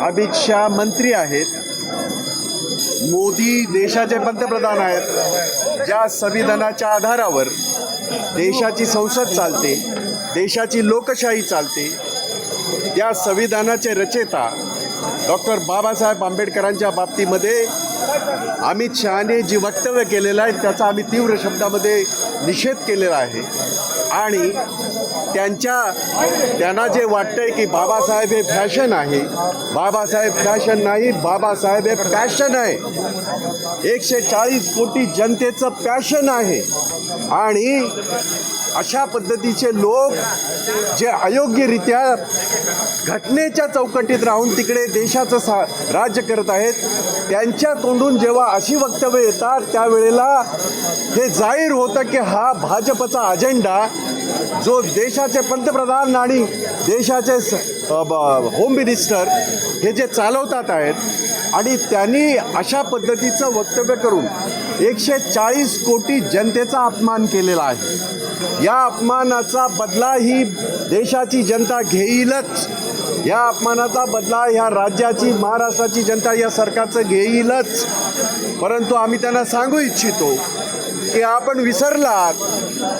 अमित शहा मंत्री आहेत. मोदी देशाचे पंतप्रधान आहेत. ज्या संविधानाच्या आधारावर देशाची संसद चालते देशाची लोकशाही चालते त्या संविधानाचे रचेता डॉक्टर बाबासाहेब आंबेडकरांच्या बाबतीमध्ये अमित शहाने जी वक्तव्य केलेलं आहे त्याचा आम्ही तीव्र शब्दामध्ये निषेध केलेला आहे. आणि त्यांच्या त्यांना जे वाटतंय की बाबासाहेब हे फॅशन आहे बाबासाहेब फॅशन नाही बाबासाहेब हे पॅशन आहे. एकशे चाळीस कोटी जनतेचं पॅशन आहे. आणि अशा पद्धतीचे लोक जे अयोग्यरित्या घटनेच्या चौकटीत राहून तिकडे देशाचं सा राज्य करत आहेत त्यांच्या तोंडून जेव्हा अशी वक्तव्य येतात त्यावेळेला हे जाहीर होतं की हा भाजपचा अजेंडा जो देशाचे पंतप्रधान आणि देशाचे स- ब- होम मिनिस्टर हे जे चालवतात आहेत आणि त्यांनी अशा पद्धतीचं वक्तव्य करून एकशे चाळीस कोटी जनतेचा अपमान केलेला आहे. या अपमानाचा बदला ही देशाची जनता घेईलच. या अपमानाचा बदला ह्या राज्याची महाराष्ट्राची जनता या सरकारचं घेईलच. परंतु आम्ही त्यांना सांगू इच्छितो की आपण विसरलात.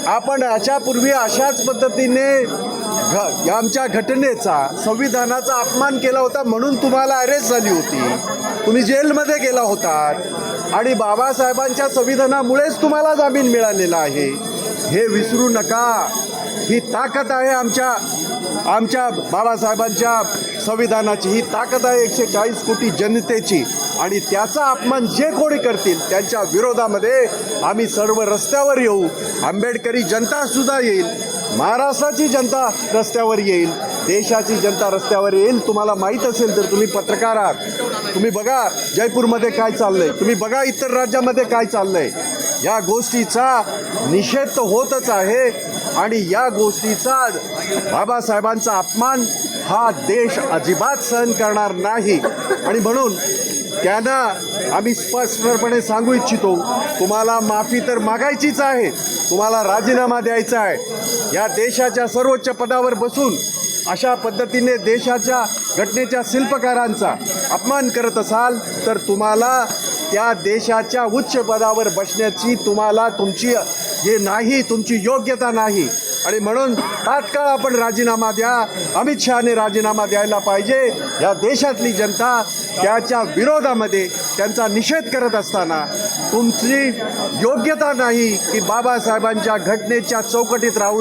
आपण याच्यापूर्वी अशाच पद्धतीने घ आमच्या घटनेचा संविधानाचा अपमान केला होता म्हणून तुम्हाला अरेस्ट झाली होती. तुम्ही जेलमध्ये गेला होतात आणि बाबासाहेबांच्या संविधानामुळेच तुम्हाला जामीन मिळालेला आहे. हे विसरू नका. ही ताकद आहे आमच्या आमच्या बाबासाहेबांच्या संविधानाची. ही ताकद आहे एकशे चाळीस कोटी जनतेची. आणि त्याचा अपमान जे कोणी करतील त्यांच्या विरोधामध्ये आम्ही सर्व रस्त्यावर येऊ. आंबेडकरी जनता सुद्धा येईल. महाराष्ट्राची जनता रस्त्यावर येईल देशाची जनता रस्त्यावर येईल. तुम्हाला माहीत असेल तर तुम्ही पत्रकार आहात. तुम्ही बघा जयपूरमध्ये काय चाललंय. तुम्ही बघा इतर राज्यामध्ये काय चाललंय. या गोष्टीचा निषेध तर होतच आहे आणि या गोष्टीचा बाबासाहेबांचा अपमान हा देश अजिबात सहन करणार नाही. आणि म्हणून त्यांना आम्ही स्पष्टपणे सांगू इच्छितो तुम्हाला माफी तर मागायचीच आहे तुम्हाला राजीनामा द्यायचा आहे. या देशाच्या सर्वोच्च पदावर बसून अशा पद्धतीने देशाच्या घटनेच्या शिल्पकारांचा अपमान करत असाल तर तुम्हाला त्या देशाच्या उच्च पदावर बसण्याची तुम्हाला तुमची हे नाही तुमची योग्यता नाही. आणि म्हणून तात्काळ आपण राजीनामा द्या अमित शहाने राजीनामा द्यायला पाहिजे. या देशातली जनता त्याच्या विरोधामध्ये त्यांचा निषेध करत असताना तुमची योग्यता नाही की बाबासाहेबांच्या घटनेच्या चौकटीत राहून